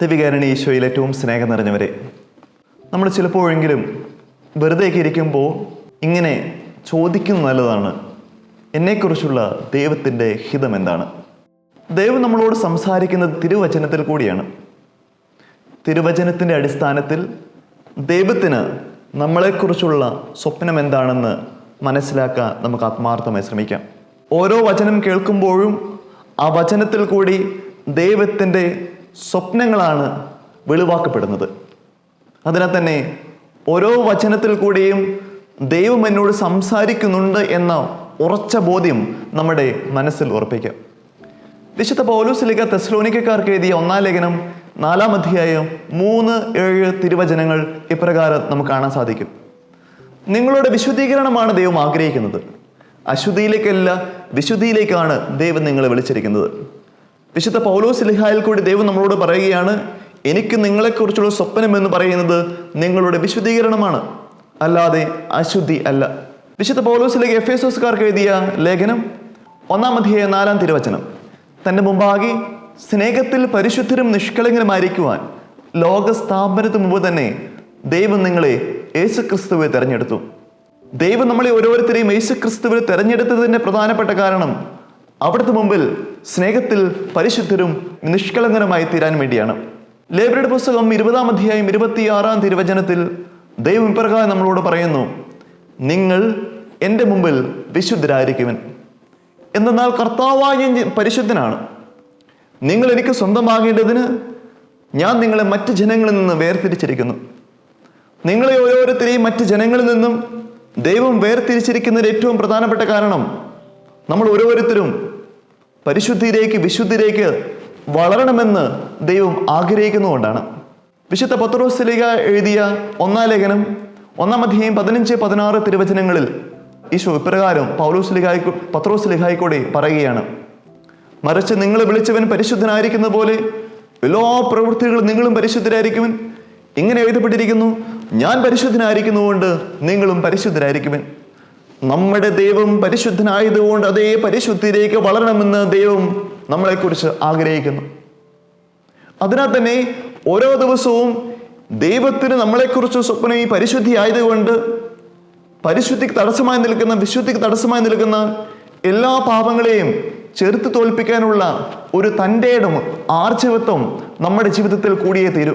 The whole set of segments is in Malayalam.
ദിവികാരണി ഈശോയിൽ ഏറ്റവും സ്നേഹം നിറഞ്ഞവരെ. നമ്മൾ ചിലപ്പോഴെങ്കിലും വെറുതെയൊക്കെ ഇരിക്കുമ്പോൾ ഇങ്ങനെ ചോദിക്കുന്നത് നല്ലതാണ്. എന്നെക്കുറിച്ചുള്ള ദൈവത്തിന്റെ ഹിതം എന്താണ്? ദൈവം നമ്മളോട് സംസാരിക്കുന്നത് തിരുവചനത്തിൽ കൂടിയാണ്. തിരുവചനത്തിന്റെ അടിസ്ഥാനത്തിൽ ദൈവത്തിന് നമ്മളെക്കുറിച്ചുള്ള സ്വപ്നം എന്താണെന്ന് മനസ്സിലാക്കാൻ നമുക്ക് ആത്മാർത്ഥമായി ശ്രമിക്കാം. ഓരോ വചനം കേൾക്കുമ്പോഴും ആ വചനത്തിൽ കൂടി ദൈവത്തിന്റെ സ്വപ്നങ്ങളാണ് വെളിവാക്കപ്പെടുന്നത്. അതിനാൽ തന്നെ ഓരോ വചനത്തിൽ കൂടിയും ദൈവം എന്നോട് സംസാരിക്കുന്നുണ്ട് എന്ന ഉറച്ച ബോധ്യം നമ്മുടെ മനസ്സിൽ ഉറപ്പിക്കാം. വിശുദ്ധ പൗലൂസിലിക തെസ്ലോനിക്കാർക്ക് എഴുതിയ ഒന്നാം ലേഖനം നാലാം അധ്യായം മൂന്ന് ഏഴ് തിരുവചനങ്ങൾ ഇപ്രകാരം നമുക്ക് കാണാൻ സാധിക്കും. നിങ്ങളുടെ വിശുദ്ധീകരണമാണ് ദൈവം ആഗ്രഹിക്കുന്നത്. അശുദ്ധിയിലേക്കല്ല വിശുദ്ധിയിലേക്കാണ് ദൈവം നിങ്ങളെ വിളിച്ചിരിക്കുന്നത്. വിശുദ്ധ പൗലോസ് ലിഹായിൽ കൂടി ദൈവം നമ്മളോട് പറയുകയാണ് എനിക്ക് നിങ്ങളെക്കുറിച്ചുള്ള സ്വപ്നം എന്ന് പറയുന്നത് നിങ്ങളുടെ വിശുദ്ധീകരണമാണ് അല്ലാതെ അശുദ്ധി അല്ല. വിശുദ്ധ പൗലോസിലേക്ക് എഫ് എസോസുകാർക്ക് എഴുതിയ ലേഖനം ഒന്നാം നാലാം തിരുവചനം. തന്റെ മുമ്പാകെ സ്നേഹത്തിൽ പരിശുദ്ധരും നിഷ്കളങ്കരുമായിരിക്കുവാൻ ലോക സ്ഥാപനത്തിന് മുമ്പ് തന്നെ ദൈവം നിങ്ങളെ യേശു ക്രിസ്തുവെ തെരഞ്ഞെടുത്തു. ദൈവം നമ്മളെ ഓരോരുത്തരെയും യേശു ക്രിസ്തുവിൽ തെരഞ്ഞെടുത്തതിന്റെ പ്രധാനപ്പെട്ട കാരണം അവിടുത്തെ മുമ്പിൽ സ്നേഹത്തിൽ പരിശുദ്ധരും നിഷ്കളങ്കരുമായി തീരാൻ വേണ്ടിയാണ്. ലേബരുടെ പുസ്തകം ഇരുപതാം അധ്യായം ഇരുപത്തിയാറാം തിരുവചനത്തിൽ ദൈവം ഇപ്രകാരം നമ്മളോട് പറയുന്നു നിങ്ങൾ എന്റെ മുമ്പിൽ വിശുദ്ധരായിരിക്കുവൻ. എന്നാൽ കർത്താവായ പരിശുദ്ധനാണ്. നിങ്ങൾ എനിക്ക് സ്വന്തമാകേണ്ടതിന് ഞാൻ നിങ്ങളെ മറ്റ് ജനങ്ങളിൽ നിന്ന് വേർതിരിച്ചിരിക്കുന്നു. നിങ്ങളെ ഓരോരുത്തരെയും മറ്റ് ജനങ്ങളിൽ നിന്നും ദൈവം വേർതിരിച്ചിരിക്കുന്നതിന് ഏറ്റവും പ്രധാനപ്പെട്ട കാരണം നമ്മൾ ഓരോരുത്തരും പരിശുദ്ധിയിലേക്ക് വിശുദ്ധിയിലേക്ക് വളരണമെന്ന് ദൈവം ആഗ്രഹിക്കുന്നുകൊണ്ടാണ് വിശുദ്ധ പത്രോസ്ലിക എഴുതിയ ഒന്നാം ലേഖനം ഒന്നാം അധ്യായം പതിനഞ്ച് പതിനാറ് തിരുവചനങ്ങളിൽ ഈശോ ഇപ്രകാരം പൗലോസ് ലിഹായി പത്രോസ് ലിഹായിക്കൂടെ പറയുകയാണ്. മറിച്ച് നിങ്ങൾ വിളിച്ചവൻ പരിശുദ്ധനായിരിക്കുന്ന പോലെ എല്ലാ പ്രവൃത്തികളും നിങ്ങളും പരിശുദ്ധരായിരിക്കുവൻ. ഇങ്ങനെ എഴുതപ്പെട്ടിരിക്കുന്നു ഞാൻ പരിശുദ്ധനായിരിക്കുന്നതുകൊണ്ട് നിങ്ങളും പരിശുദ്ധരായിരിക്കുവൻ. നമ്മുടെ ദൈവം പരിശുദ്ധനായതുകൊണ്ട് അതേ പരിശുദ്ധിയിലേക്ക് വളരണമെന്ന് ദൈവം നമ്മളെക്കുറിച്ച് ആഗ്രഹിക്കുന്നു. അതിനാൽ തന്നെ ഓരോ ദിവസവും ദൈവത്തിന് നമ്മളെക്കുറിച്ച് സ്വപ്നം ഈ പരിശുദ്ധി ആയതുകൊണ്ട് പരിശുദ്ധിക്ക് തടസ്സമായി നിൽക്കുന്ന വിശുദ്ധിക്ക് തടസ്സമായി നിൽക്കുന്ന എല്ലാ പാപങ്ങളെയും ചെറുത്ത് തോൽപ്പിക്കാനുള്ള ഒരു തന്റെ ഇടം ആർജവത്വം നമ്മുടെ ജീവിതത്തിൽ കൂടിയേ തീരൂ.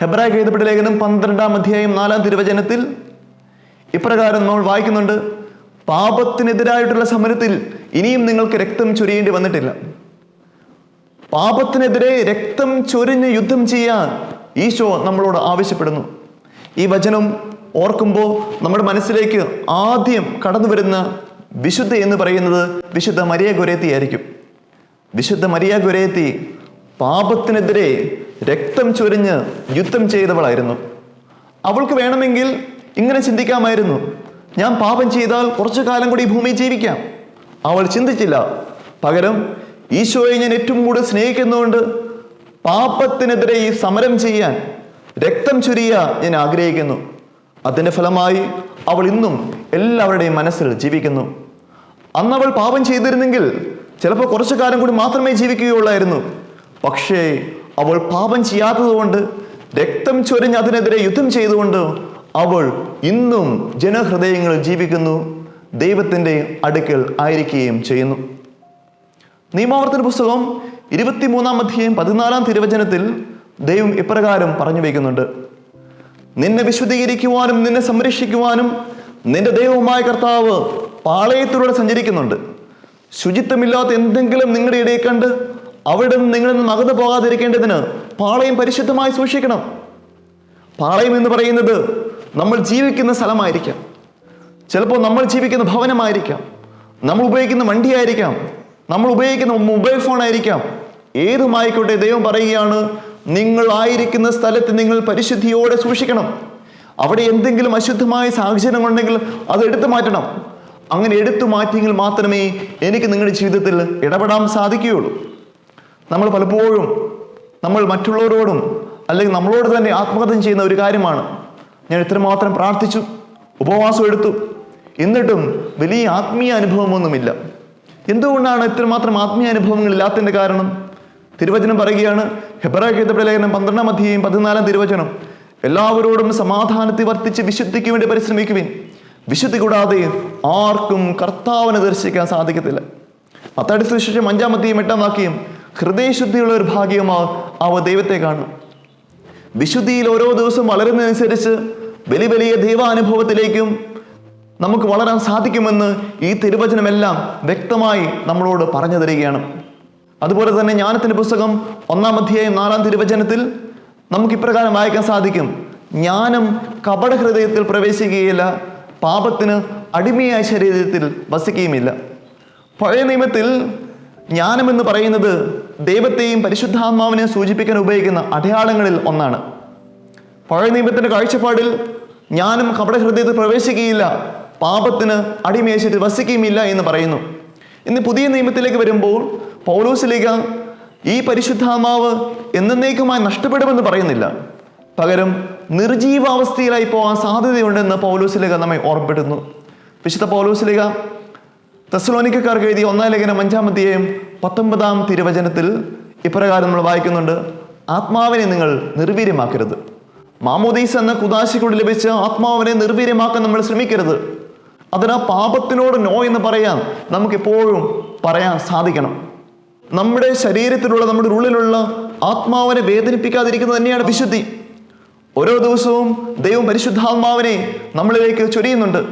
ഹെബ്രായ എഴുതപ്പെട്ട ലേഖനം പന്ത്രണ്ടാം അധ്യായം നാലാം തിരുവചനത്തിൽ ഇപ്രകാരം നമ്മൾ വായിക്കുന്നുണ്ട് പാപത്തിനെതിരായിട്ടുള്ള സമരത്തിൽ ഇനിയും നിങ്ങൾക്ക് രക്തം ചൊരിയേണ്ടി വന്നിട്ടില്ല. പാപത്തിനെതിരെ രക്തം ചൊരിഞ്ഞ് യുദ്ധം ചെയ്യാൻ ഈശോ നമ്മളോട് ആവശ്യപ്പെടുന്നു. ഈ വചനം ഓർക്കുമ്പോൾ നമ്മുടെ മനസ്സിലേക്ക് ആദ്യം കടന്നു വരുന്ന വിശുദ്ധ എന്ന് പറയുന്നത് വിശുദ്ധ മരിയ ഗുരേത്തി ആയിരിക്കും. വിശുദ്ധ മരിയ ഗുരേത്തി പാപത്തിനെതിരെ രക്തം ചൊരിഞ്ഞ് യുദ്ധം ചെയ്തവളായിരുന്നു. അവൾക്ക് വേണമെങ്കിൽ ഇങ്ങനെ ചിന്തിക്കാമായിരുന്നു. ഞാൻ പാപം ചെയ്താൽ കുറച്ചു കാലം കൂടി ഭൂമി ജീവിക്കാം. അവൾ ചിന്തിച്ചില്ല. പകരം ഈശോയെ ഞാൻ ഏറ്റവും കൂടുതൽ സ്നേഹിക്കുന്നതുകൊണ്ട് പാപത്തിനെതിരെ ഈ സമരം ചെയ്യാൻ രക്തം ചുരിയ ഞാൻ ആഗ്രഹിക്കുന്നു. അതിന്റെ ഫലമായി അവൾ ഇന്നും എല്ലാവരുടെയും മനസ്സിൽ ജീവിക്കുന്നു. അന്ന് അവൾ പാപം ചെയ്തിരുന്നെങ്കിൽ ചിലപ്പോൾ കുറച്ചു കാലം കൂടി മാത്രമേ ജീവിക്കുകയുള്ളായിരുന്നു. പക്ഷേ അവൾ പാപം ചെയ്യാത്തതുകൊണ്ട് രക്തം ചൊരിഞ്ഞ് അതിനെതിരെ യുദ്ധം ചെയ്തുകൊണ്ട് അവൾ ഇന്നും ജനഹൃദയങ്ങളിൽ ജീവിക്കുന്നു ദൈവത്തിന്റെ അടുക്കൽ ആയിരിക്കുകയും ചെയ്യുന്നു. നിയമാവർത്തന പുസ്തകം ഇരുപത്തിമൂന്നാം അധ്യായം പതിനാലാം തിരുവചനത്തിൽ ദൈവം ഇപ്രകാരം പറഞ്ഞു വയ്ക്കുന്നുണ്ട് നിന്നെ വിശുദ്ധീകരിക്കുവാനും നിന്നെ സംരക്ഷിക്കുവാനും നിന്റെ ദൈവവുമായ കർത്താവ് പാളയത്തിലൂടെ സഞ്ചരിക്കുന്നുണ്ട്. ശുചിത്വമില്ലാത്ത എന്തെങ്കിലും നിങ്ങളുടെ ഇടയിൽ കണ്ട് അവിടെ നിന്ന് നിങ്ങളിൽ നിന്ന് അകന്നു പോകാതിരിക്കേണ്ടതിന് പാളയം പരിശുദ്ധമായി സൂക്ഷിക്കണം. പാളയം എന്ന് പറയുന്നത് നമ്മൾ ജീവിക്കുന്ന സ്ഥലമായിരിക്കാം. ചിലപ്പോൾ നമ്മൾ ജീവിക്കുന്ന ഭവനമായിരിക്കാം. നമ്മൾ ഉപയോഗിക്കുന്ന വണ്ടിയായിരിക്കാം. നമ്മൾ ഉപയോഗിക്കുന്ന മൊബൈൽ ഫോൺ ആയിരിക്കാം ഏതുമായിക്കോട്ടെ ദൈവം പറയുകയാണ് നിങ്ങൾ ആയിരിക്കുന്ന സ്ഥലത്ത് നിങ്ങൾ പരിശുദ്ധിയോടെ സൂക്ഷിക്കണം. അവിടെ എന്തെങ്കിലും അശുദ്ധമായ സാഹചര്യം ഉണ്ടെങ്കിൽ അത് എടുത്തു മാറ്റണം. അങ്ങനെ എടുത്തു മാറ്റിയെങ്കിൽ മാത്രമേ എനിക്ക് നിങ്ങളുടെ ജീവിതത്തിൽ ഇടപെടാൻ സാധിക്കുകയുള്ളൂ. നമ്മൾ പലപ്പോഴും നമ്മൾ മറ്റുള്ളവരോടും അല്ലെങ്കിൽ നമ്മളോട് തന്നെ ആത്മഹത്യം ചെയ്യുന്ന ഒരു കാര്യമാണ്. ഞാൻ ഇത്രമാത്രം പ്രാർത്ഥിച്ചു ഉപവാസം എടുത്തു. എന്നിട്ടും വലിയ ആത്മീയ അനുഭവമൊന്നുമില്ല. എന്തുകൊണ്ടാണ് ഇത്രമാത്രം ആത്മീയ അനുഭവങ്ങൾ ഇല്ലാത്തതിന്റെ കാരണം? തിരുവചനം പറയുകയാണ് ഹെബ്രായ ലേഖനം പന്ത്രണ്ടാം അധ്യായം പതിനാലാം തിരുവചനം എല്ലാവരോടും സമാധാനത്തെ വർത്തിച്ച് വിശുദ്ധിക്ക് വേണ്ടി പരിശ്രമിക്കുവിൻ. വിശുദ്ധി കൂടാതെ ആർക്കും കർത്താവിനെ ദർശിക്കാൻ സാധിക്കത്തില്ല. മത്താടി സുശേഷം അഞ്ചാം അധ്യായം എട്ടാം വാക്യം ഹൃദയശുദ്ധിയുള്ള ഒരു ഭാഗ്യമാ അവ ദൈവത്തെ കാണും. വിശുദ്ധിയിൽ ഓരോ ദിവസവും വളരുന്നതനുസരിച്ച് വലിയ വലിയ ദൈവാനുഭവത്തിലേക്കും നമുക്ക് വളരാൻ സാധിക്കുമെന്ന് ഈ തിരുവചനമെല്ലാം വ്യക്തമായി നമ്മളോട് പറഞ്ഞു തരികയാണ്. അതുപോലെ തന്നെ ജ്ഞാനത്തിന്റെ പുസ്തകം ഒന്നാം അധ്യായം നാലാം തിരുവചനത്തിൽ നമുക്ക് ഇപ്രകാരം വായിക്കാൻ സാധിക്കും. ജ്ഞാനം കപട ഹൃദയത്തിൽ പ്രവേശിക്കുകയില്ല പാപത്തിന് അടിമയായ ശരീരത്തിൽ വസിക്കുകയുമില്ല. പഴയ നിയമത്തിൽ ജ്ഞാനം എന്ന് പറയുന്നത് ദൈവത്തെയും പരിശുദ്ധാത്മാവിനെയും സൂചിപ്പിക്കാൻ ഉപയോഗിക്കുന്ന അടയാളങ്ങളിൽ ഒന്നാണ്. പഴയ നിയമത്തിന്റെ കാഴ്ചപ്പാടിൽ ജ്ഞാനം കപട ഹൃദയത്തിൽ പ്രവേശിക്കുകയില്ല പാപത്തിന് അടിമേശിട്ട് വസിക്കുകയുമില്ല എന്ന് പറയുന്നു. ഇന്ന് പുതിയ നിയമത്തിലേക്ക് വരുമ്പോൾ പൗലോസിലേക്ക് ഈ പരിശുദ്ധാത്മാവ് എന്നേക്കുമായി നഷ്ടപ്പെടുമെന്ന് പറയുന്നില്ല. പകരം നിർജീവാവസ്ഥയിലായി പോകാൻ സാധ്യതയുണ്ടെന്ന് പൗലോസിലേഖ നമ്മെ ഓർമ്മപ്പെടുന്നു വിശുദ്ധ പൗലോസിലേഖ തെസ്സലോനിക്കാർക്ക് എഴുതിയ ഒന്നാം ലേഖനം അഞ്ചാമത്തെയും പത്തൊമ്പതാം തിരുവചനത്തിൽ ഇപ്രകാരം നമ്മൾ വായിക്കുന്നുണ്ട്. ആത്മാവിനെ നിങ്ങൾ നിർവീര്യമാക്കരുത്. മാമോദീസ് എന്ന കുദാശിക്കൂടി ലഭിച്ച ആത്മാവിനെ നിർവീര്യമാക്കാൻ നമ്മൾ ശ്രമിക്കരുത്. അതിനാ പാപത്തിനോട് നോ എന്ന് പറയാൻ നമുക്ക് എപ്പോഴും പറയാൻ സാധിക്കണം. നമ്മുടെ ശരീരത്തിലുള്ള നമ്മുടെ ഉള്ളിലുള്ള ആത്മാവിനെ വേദനിപ്പിക്കാതിരിക്കുന്നത് തന്നെയാണ് വിശുദ്ധി. ഓരോ ദിവസവും ദൈവം പരിശുദ്ധാത്മാവിനെ നമ്മളിലേക്ക് ചൊരിയുന്നുണ്ട്.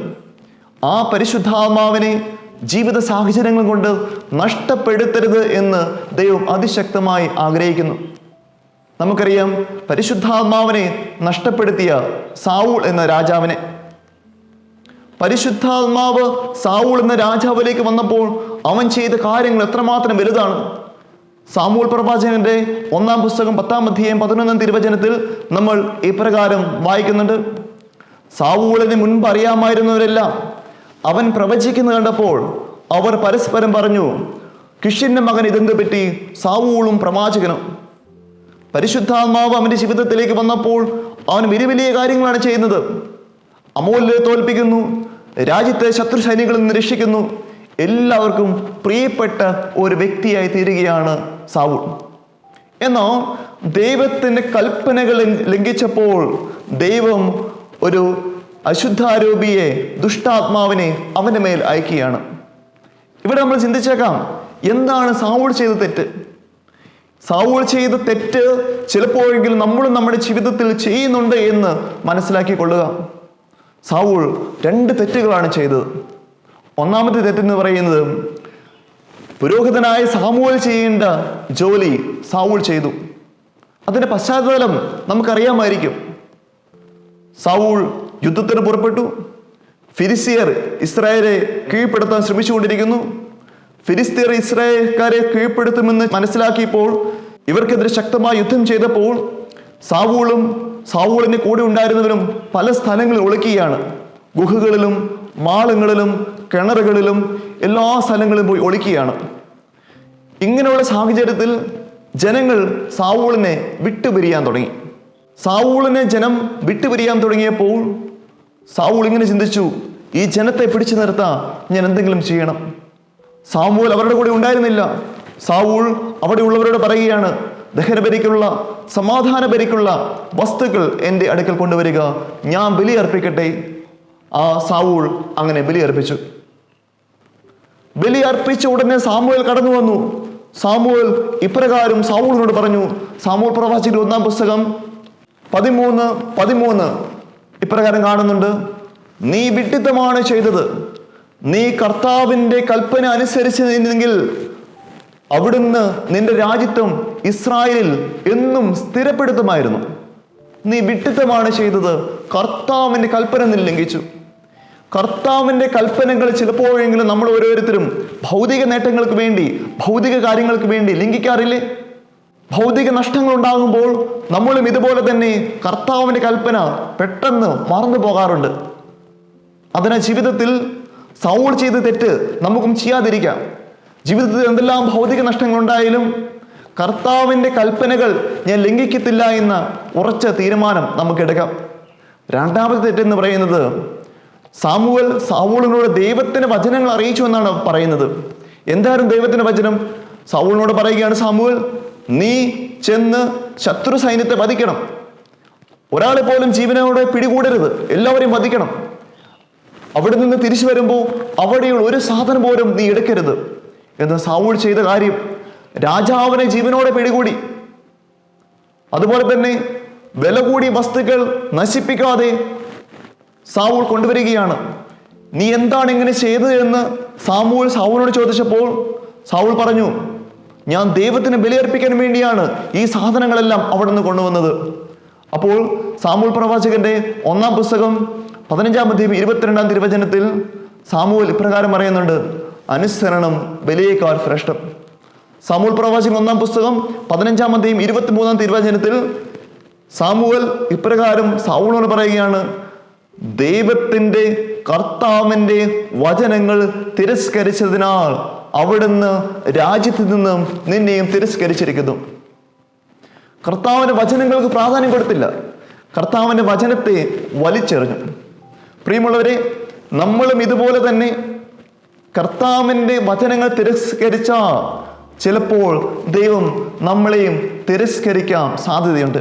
ആ പരിശുദ്ധാത്മാവിനെ ജീവിത സാഹചര്യങ്ങൾ കൊണ്ട് നഷ്ടപ്പെടുത്തരുത് എന്ന് ദൈവം അതിശക്തമായി ആഗ്രഹിക്കുന്നു. നമുക്കറിയാം പരിശുദ്ധാത്മാവിനെ നഷ്ടപ്പെടുത്തിയ സാവൂൾ എന്ന രാജാവിനെ. പരിശുദ്ധാത്മാവ് സാവൂൾ എന്ന രാജാവിലേക്ക് വന്നപ്പോൾ അവൻ ചെയ്ത കാര്യങ്ങൾ എത്രമാത്രം വലുതാണ്. സാമൂൽ പ്രവാചകന്റെ ഒന്നാം പുസ്തകം പത്താം അധ്യായം പതിനൊന്നാം തിരുവചനത്തിൽ നമ്മൾ ഇപ്രകാരം വായിക്കുന്നുണ്ട്. സാവൂളിന് മുൻപ് അറിയാമായിരുന്നവരെല്ലാം അവൻ പ്രവചിക്കുന്ന കണ്ടപ്പോൾ അവർ പരസ്പരം പറഞ്ഞു കിഷിന്റെ മകൻ ഇതെന്ത് പറ്റി? സാവൂളും പ്രവാചകനും. പരിശുദ്ധാത്മാവ് അവന്റെ ജീവിതത്തിലേക്ക് വന്നപ്പോൾ അവൻ വലിയ വലിയ കാര്യങ്ങളാണ് ചെയ്യുന്നത്. അമൂല്യെ തോൽപ്പിക്കുന്നു രാജ്യത്തെ ശത്രു സൈനികളിൽ നിന്ന് രക്ഷിക്കുന്നു. എല്ലാവർക്കും പ്രിയപ്പെട്ട ഒരു വ്യക്തിയായി തീരുകയാണ് സാവൂൾ. എന്നാൽ ദൈവത്തിന്റെ കൽപ്പനകൾ ലംഘ- ലംഘിച്ചപ്പോൾ ദൈവം ഒരു അശുദ്ധാരൂപിയെ ദുഷ്ടാത്മാവിനെ അവന്റെ മേൽ അയക്കുകയാണ്. ഇവിടെ നമ്മൾ ചിന്തിച്ചേക്കാം എന്താണ് സാവൂൾ ചെയ്ത തെറ്റ്? സാവൂൾ ചെയ്ത തെറ്റ് ചിലപ്പോഴെങ്കിലും നമ്മളും നമ്മുടെ ജീവിതത്തിൽ ചെയ്യുന്നുണ്ട് എന്ന് മനസ്സിലാക്കി കൊള്ളുക. സാവൂൾ രണ്ട് തെറ്റുകളാണ് ചെയ്തത്. ഒന്നാമത്തെ തെറ്റെന്ന് പറയുന്നത് പുരോഹിതനായ സാമൂൽ ചെയ്യേണ്ട ജോലി സാവൂൾ ചെയ്തു. അതിന്റെ പശ്ചാത്തലം നമുക്കറിയാമായിരിക്കും. സാവൂൾ യുദ്ധത്തിന് പുറപ്പെട്ടു. ഫിരിസിയർ ഇസ്രായേലെ കീഴ്പ്പെടുത്താൻ ശ്രമിച്ചുകൊണ്ടിരിക്കുന്നു. ഫിലിസ്തീർ ഇസ്രായേൽക്കാരെ കീഴ്പ്പെടുത്തുമെന്ന് മനസ്സിലാക്കിയപ്പോൾ ഇവർക്കെതിരെ ശക്തമായ യുദ്ധം ചെയ്തപ്പോൾ സാവൂളും സാവൂളിന് കൂടെ ഉണ്ടായിരുന്നവരും പല സ്ഥലങ്ങളിൽ ഒളിക്കുകയാണ്. ഗുഹകളിലും മാളങ്ങളിലും കിണറുകളിലും എല്ലാ സ്ഥലങ്ങളിലും പോയി ഒളിക്കുകയാണ്. ഇങ്ങനെയുള്ള സാഹചര്യത്തിൽ ജനങ്ങൾ സാവൂളിനെ വിട്ടുപിരിയാൻ തുടങ്ങി. സാവൂളിനെ ജനം വിട്ടുപിരിയാൻ തുടങ്ങിയപ്പോൾ സാവൂൾ ഇങ്ങനെ ചിന്തിച്ചു ഈ ജനത്തെ പിടിച്ചു നിർത്താൻ ഞാൻ എന്തെങ്കിലും ചെയ്യണം. സാമൂൽ അവരുടെ കൂടെ ഉണ്ടായിരുന്നില്ല. സാവൂൾ അവിടെയുള്ളവരോട് പറയുകയാണ് ദഹനബലിക്കുള്ള സമാധാന ബലിക്കുള്ള വസ്തുക്കൾ എന്റെ അടുക്കൽ കൊണ്ടുവരിക ഞാൻ ബലി അർപ്പിക്കട്ടെ ആ സാവൂൾ അങ്ങനെ ബലി അർപ്പിച്ചു ബലി അർപ്പിച്ച ഉടനെ സാമുവൽ കടന്നു വന്നു. സാമുവൽ ഇപ്രകാരം സാവൂളിനോട് പറഞ്ഞു സാമൂൽ പ്രവാചിയുടെ ഒന്നാം പുസ്തകം പതിമൂന്ന് പതിമൂന്ന്. ഇപ്രകാരം കാണുന്നുണ്ട്. നീ വിഡിത്തമാണ് ചെയ്തത്. നീ കർത്താവിന്റെ കൽപ്പന അനുസരിച്ച് നിന്നെങ്കിൽ അവിടുന്ന് നിന്റെ രാജ്യത്വം ഇസ്രായേലിൽ എന്നും സ്ഥിരപ്പെടുത്തുമായിരുന്നു. നീ വിട്ടിത്തമാണ് ചെയ്തത്. കർത്താവിന്റെ കൽപ്പന നീ ലംഘിച്ചു. കർത്താവിന്റെ കൽപ്പനകൾ ചിലപ്പോഴെങ്കിലും നമ്മൾ ഓരോരുത്തരും ഭൗതിക നേട്ടങ്ങൾക്ക് വേണ്ടി ഭൗതിക കാര്യങ്ങൾക്ക് വേണ്ടി ലംഘിക്കാറില്ലേ? ഭൗതിക നഷ്ടങ്ങൾ ഉണ്ടാകുമ്പോൾ നമ്മളും ഇതുപോലെ തന്നെ കർത്താവിന്റെ കൽപ്പന പെട്ടെന്ന് മറന്നു പോകാറുണ്ട്. അതിനാൽ ജീവിതത്തിൽ സൗൾ ചെയ്ത തെറ്റ് നമുക്കും ചെയ്യാതിരിക്കാം. ജീവിതത്തിൽ എന്തെല്ലാം ഭൗതിക നഷ്ടങ്ങൾ ഉണ്ടായാലും കർത്താവിന്റെ കൽപ്പനകൾ ഞാൻ ലംഘിക്കത്തില്ല എന്ന ഉറച്ച തീരുമാനം നമുക്കെടുക്കാം. രണ്ടാമത്തെ തെറ്റെന്ന് പറയുന്നത് സാമുവൽ സാവൂളിനോട് ദൈവത്തിന്റെ വചനങ്ങൾ അറിയിച്ചു എന്നാണ് പറയുന്നത്. എന്തായാലും ദൈവത്തിന്റെ വചനം? സാവൂളിനോട് പറയുകയാണ് സാമുവൽ നീ ചെന്ന് ശത്രു സൈന്യത്തെ വധിക്കണം. ഒരാളെ പോലും ജീവനോടെ പിടികൂടരുത്. എല്ലാവരെയും വധിക്കണം. അവിടെ നിന്ന് തിരിച്ചു വരുമ്പോൾ അവിടെയുള്ള ഒരു സാധനം പോലും നീ എടുക്കരുത്. എന്ന് സാവൂൾ ചെയ്ത കാര്യം രാജാവിനെ ജീവനോടെ പിടികൂടി. അതുപോലെ തന്നെ വില കൂടി വസ്തുക്കൾ നശിപ്പിക്കാതെ സാവൂൾ കൊണ്ടുവരികയാണ്. നീ എന്താണ് ഇങ്ങനെ ചെയ്തത് എന്ന് സാമൂൽ സാവൂളിനോട് ചോദിച്ചപ്പോൾ സാവൂൾ പറഞ്ഞു ഞാൻ ദൈവത്തിന് ബലിയർപ്പിക്കാൻ വേണ്ടിയാണ് ഈ സാധനങ്ങളെല്ലാം അവിടെ നിന്ന് കൊണ്ടുവന്നത്. അപ്പോൾ സാമൂൽ പ്രവാചകന്റെ ഒന്നാം പുസ്തകം പതിനഞ്ചാം അധ്യായം ഇരുപത്തിരണ്ടാം തിരുവചനത്തിൽ സാമൂൽ ഇപ്രകാരം പറയുന്നുണ്ട് അനുസരണം ബലിയേക്കാൾ ശ്രേഷ്ഠം. സാമൂൽ പ്രവാചകൻ ഒന്നാം പുസ്തകം പതിനഞ്ചാം അധ്യയം ഇരുപത്തിമൂന്നാം തിരുവചനത്തിൽ സാമുവൽ ഇപ്രകാരം സാവൂളിനോട് പറയുകയാണ് ദൈവത്തിന്റെ കർത്താവിന്റെ വചനങ്ങൾ തിരസ്കരിച്ചതിനാൽ അവിടുന്ന് രാജ്യത്ത് നിന്നും നിന്നെയും തിരസ്കരിച്ചിരിക്കുന്നു. കർത്താവിന്റെ വചനങ്ങൾക്ക് പ്രാധാന്യം കൊടുത്തില്ല. കർത്താവിന്റെ വചനത്തെ വലിച്ചെറിഞ്ഞു. പ്രിയമുള്ളവരെ നമ്മളും ഇതുപോലെ തന്നെ കർത്താവിന്റെ വചനങ്ങൾ തിരസ്കരിച്ച ചിലപ്പോൾ ദൈവം നമ്മളെയും തിരസ്കരിക്കാൻ സാധ്യതയുണ്ട്.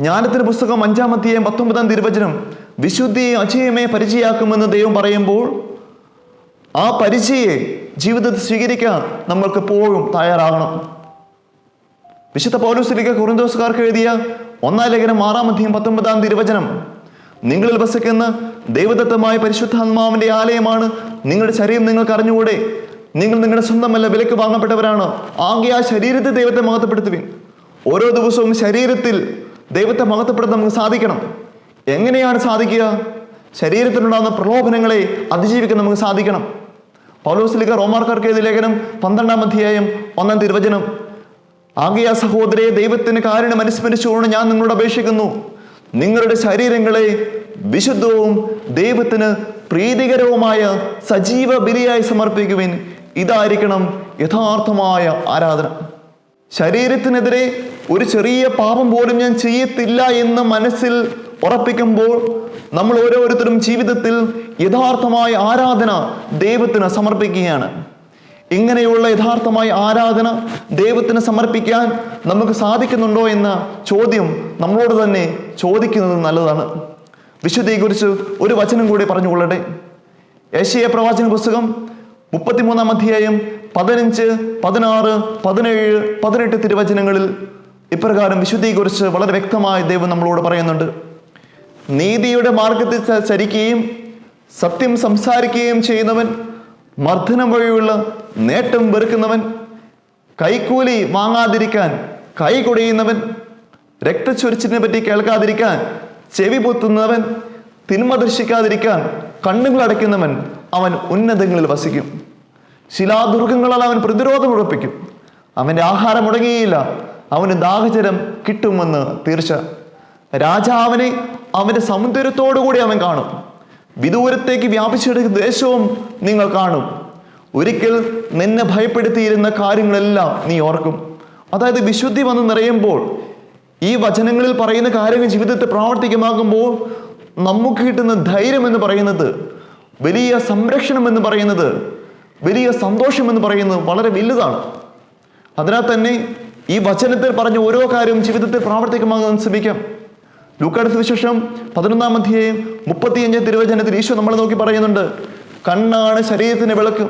ജ്ഞാനത്തിന് പുസ്തകം അഞ്ചാം അധ്യായം പത്തൊമ്പതാം തിരുവചനം വിശുദ്ധിയെ അജയമേ പരിചയാക്കുമെന്ന് ദൈവം പറയുമ്പോൾ ആ പരിചയെ ജീവിതത്തിൽ സ്വീകരിക്കാൻ നമ്മൾക്ക് എപ്പോഴും തയ്യാറാകണം. വിശുദ്ധ പൗലോസിലേക്ക് കുറുന്തോസുകാർക്ക് എഴുതിയ ഒന്നാം ലേഖനം ആറാം അധ്യയം പത്തൊമ്പതാം തിരുവചനം നിങ്ങളിൽ വസിക്കുന്ന ദൈവദത്തമായ പരിശുദ്ധാത്മാവിന്റെ ആലയമാണ് നിങ്ങളുടെ ശരീരം നിങ്ങൾക്ക് അറിഞ്ഞുകൂടെ. നിങ്ങൾ നിങ്ങളുടെ സ്വന്തമല്ല വിലക്ക് വാങ്ങപ്പെട്ടവരാണ്. ആകെ ആ ശരീരത്തെ ദൈവത്തെ മഹത്വപ്പെടുത്തുവിൻ. ഓരോ ദിവസവും ശരീരത്തിൽ ദൈവത്തെ മഹത്വപ്പെടുത്താൻ നമുക്ക് സാധിക്കണം. എങ്ങനെയാണ് സാധിക്കുക? ശരീരത്തിലുണ്ടാകുന്ന പ്രലോഭനങ്ങളെ അതിജീവിക്കാൻ നമുക്ക് സാധിക്കണം. പൗലോസിലിക്ക റോമാർക്കാർക്ക് എഴുതിയ ലേഖനം പന്ത്രണ്ടാം അധ്യായം ഒന്നാം തിരുവചനം ആകെയ സഹോദരെ ദൈവത്തിന് കാരണം അനുസ്മരിച്ചുകൊണ്ട് ഞാൻ നിങ്ങളോട് അപേക്ഷിക്കുന്നു. നിങ്ങളുടെ ശരീരങ്ങളെ വിശുദ്ധവും ദൈവത്തിന് പ്രീതികരവുമായ സജീവ ബലിയായി സമർപ്പിക്കുവിൻ. ഇതായിരിക്കണം യഥാർത്ഥമായ ആരാധന. ശരീരത്തിനെതിരെ ഒരു ചെറിയ പാപം പോലും ഞാൻ ചെയ്യത്തില്ല എന്ന് മനസ്സിൽ ഉറപ്പിക്കുമ്പോൾ നമ്മൾ ഓരോരുത്തരും ജീവിതത്തിൽ യഥാർത്ഥമായ ആരാധന ദൈവത്തിന് സമർപ്പിക്കുകയാണ്. ഇങ്ങനെയുള്ള യഥാർത്ഥമായ ആരാധന ദൈവത്തിന് സമർപ്പിക്കാൻ നമുക്ക് സാധിക്കുന്നുണ്ടോ എന്ന ചോദ്യം നമ്മളോട് തന്നെ ചോദിക്കുന്നത് നല്ലതാണ്. വിശുദ്ധിയെക്കുറിച്ച് ഒരു വചനം കൂടി പറഞ്ഞുകൊള്ളട്ടെ. യേശയ പ്രവാചന പുസ്തകം മുപ്പത്തിമൂന്നാം അധ്യായം പതിനഞ്ച് പതിനാറ് പതിനേഴ് പതിനെട്ട് തിരുവചനങ്ങളിൽ ഇപ്രകാരം വിശുദ്ധിയെക്കുറിച്ച് വളരെ വ്യക്തമായി ദൈവം നമ്മളോട് പറയുന്നുണ്ട്. നീതിയുടെ മാർഗത്തിൽ ചരിക്കുകയും സത്യം സംസാരിക്കുകയും ചെയ്യുന്നവൻ മർദ്ദനം വഴിയുള്ള നേട്ടം വെറുക്കുന്നവൻ കൈക്കൂലി വാങ്ങാതിരിക്കാൻ കൈ കുടയുന്നവൻ രക്തച്ചൊരിച്ചിനെ പറ്റി കേൾക്കാതിരിക്കാൻ ചെവി പൊത്തുന്നവൻ തിന്മ ദർശിക്കാതിരിക്കാൻ കണ്ണുകൾ അടയ്ക്കുന്നവൻ അവൻ ഉന്നതങ്ങളിൽ വസിക്കും. ശിലാദുർഗങ്ങളാൽ അവൻ പ്രതിരോധം ഉറപ്പിക്കും. അവന്റെ ആഹാരം മുടങ്ങിയില്ല. അവന് ദാഹചരം കിട്ടുമെന്ന് തീർച്ച. രാജാവിനെ അവന്റെ സമുദ്രത്തോടുകൂടി അവൻ കാണും. വിദൂരത്തേക്ക് വ്യാപിച്ചെടുക്കുന്ന ദേശവും നിങ്ങൾ കാണും. ഒരിക്കൽ നിന്നെ ഭയപ്പെടുത്തിയിരുന്ന കാര്യങ്ങളെല്ലാം നീ ഓർക്കും. അതായത് വിശുദ്ധി വന്ന് നിറയുമ്പോൾ ഈ വചനങ്ങളിൽ പറയുന്ന കാര്യങ്ങൾ ജീവിതത്തെ പ്രാവർത്തികമാകുമ്പോൾ നമുക്ക് കിട്ടുന്ന ധൈര്യം എന്ന് പറയുന്നത് വലിയ സംരക്ഷണം എന്ന് പറയുന്നത് വലിയ സന്തോഷം എന്ന് പറയുന്നത് വളരെ വലുതാണ്. അതിനാൽ തന്നെ ഈ വചനത്തിൽ പറഞ്ഞ ഓരോ കാര്യവും ജീവിതത്തിൽ പ്രാവർത്തികമാകാൻ ശ്രമിക്കാം. ലൂക്കാട് സുവിശേഷം പതിനൊന്നാം അധ്യായം മുപ്പത്തിയഞ്ചാം തിരുവചനത്തിൽ ഈശോ നമ്മൾ നോക്കി പറയുന്നുണ്ട് കണ്ണാണ് ശരീരത്തിന് വിളക്ക്.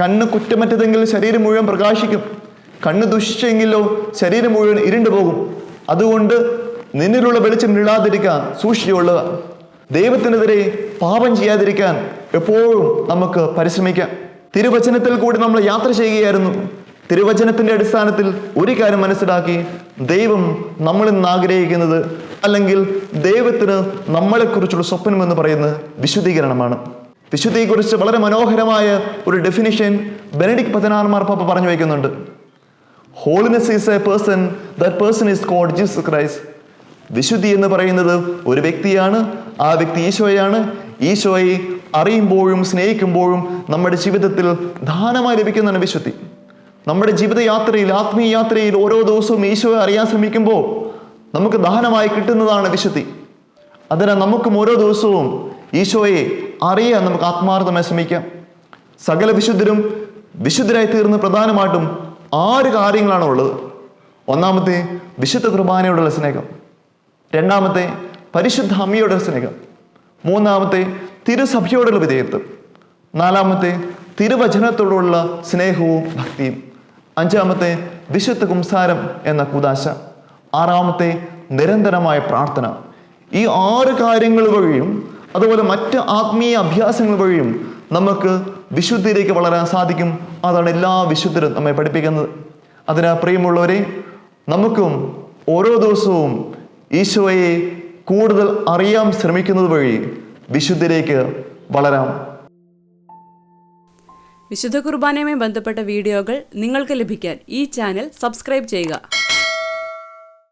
കണ്ണ് കുറ്റമറ്റതെങ്കിൽ ശരീരം മുഴുവൻ പ്രകാശിക്കും. കണ്ണ് ദുഷിച്ചെങ്കിലോ ശരീരം മുഴുവൻ ഇരുണ്ടു പോകും. അതുകൊണ്ട് നിന്നിലുള്ള വെളിച്ചം നിഴാതിരിക്കാൻ സൂക്ഷിച്ചുകൊള്ളുക. ദൈവത്തിനെതിരെ പാപം ചെയ്യാതിരിക്കാൻ എപ്പോഴും നമുക്ക് പരിശ്രമിക്കാം. തിരുവചനത്തിൽ കൂടി നമ്മൾ യാത്ര ചെയ്യുകയായിരുന്നു. തിരുവചനത്തിന്റെ അടിസ്ഥാനത്തിൽ ഒരു കാര്യം മനസ്സിലാക്കി ദൈവം നമ്മളിൽ നിന്ന് ആഗ്രഹിക്കുന്നത് അല്ലെങ്കിൽ ദൈവത്തിന് നമ്മളെക്കുറിച്ചുള്ള സ്വപ്നം എന്ന് പറയുന്നത് വിശുദ്ധീകരണമാണ്. വിശുദ്ധിയെക്കുറിച്ച് വളരെ മനോഹരമായ ഒരു ഡെഫിനിഷൻ ബെനഡിക് പതിനാറ് പാപ്പ പറഞ്ഞു വയ്ക്കുന്നുണ്ട്. Holiness is a person that person is God Jesus Christ വിശുദ്ധി എന്ന് പറയുന്നത് ഒരു വ്യക്തിയാണ് ആ വ്യക്തി ഈശോയാണ്. ഈശോയെ അറിയുമ്പോഴും സ്നേഹിക്കുമ്പോഴും നമ്മുടെ ജീവിതത്തിൽ ദാനമായി ലഭിക്കുന്നതാണ് വിശുദ്ധി. നമ്മുടെ ജീവിതയാത്രയിൽ ആത്മീയ യാത്രയിൽ ഓരോ ദിവസവും ഈശോയെ അറിയാൻ ശ്രമിക്കുമ്പോൾ നമുക്ക് ദാനമായി കിട്ടുന്നതാണ് വിശുദ്ധി. അതിനാൽ നമുക്കും ഓരോ ദിവസവും ഈശോയെ അറിയാൻ നമുക്ക് ആത്മാർത്ഥമായി ശ്രമിക്കാം. സകല വിശുദ്ധരും വിശുദ്ധരായി തീർന്ന് പ്രധാനമായിട്ടും ആറ് കാര്യങ്ങളാണ് ഉള്ളത് ഒന്നാമത്തെ വിശുദ്ധ കുർബാനയോടുള്ള സ്നേഹം. രണ്ടാമത്തെ പരിശുദ്ധ അമ്മയോടുള്ള സ്നേഹം. മൂന്നാമത്തെ തിരുസഭയോടുള്ള വിധേയത്വം. നാലാമത്തെ തിരുവചനത്തോടുള്ള സ്നേഹവും ഭക്തിയും. അഞ്ചാമത്തെ വിശുദ്ധ കുംസാരം എന്ന കുദാശ. ആറാമത്തെ നിരന്തരമായ പ്രാർത്ഥന. ഈ ആറ് കാര്യങ്ങൾ വഴിയും അതുപോലെ മറ്റ് ആത്മീയ അഭ്യാസങ്ങൾ വഴിയും നമുക്ക് വിശുദ്ധിയിലേക്ക് വളരാൻ സാധിക്കും. അതാണ് എല്ലാ വിശുദ്ധരും നമ്മെ പഠിപ്പിക്കുന്നത്. അതിന് പ്രിയമുള്ളവരെ നമുക്കും ഓരോ ദിവസവും ഈശോയെ കൂടുതൽ അറിയാൻ ശ്രമിക്കുന്നത് വഴി വിശുദ്ധിയിലേക്ക് വളരാം. വിശുദ്ധ കുർബാനയുമായി ബന്ധപ്പെട്ട വീഡിയോകൾ നിങ്ങൾക്ക് ലഭിക്കാൻ ഈ ചാനൽ സബ്സ്ക്രൈബ് ചെയ്യുക.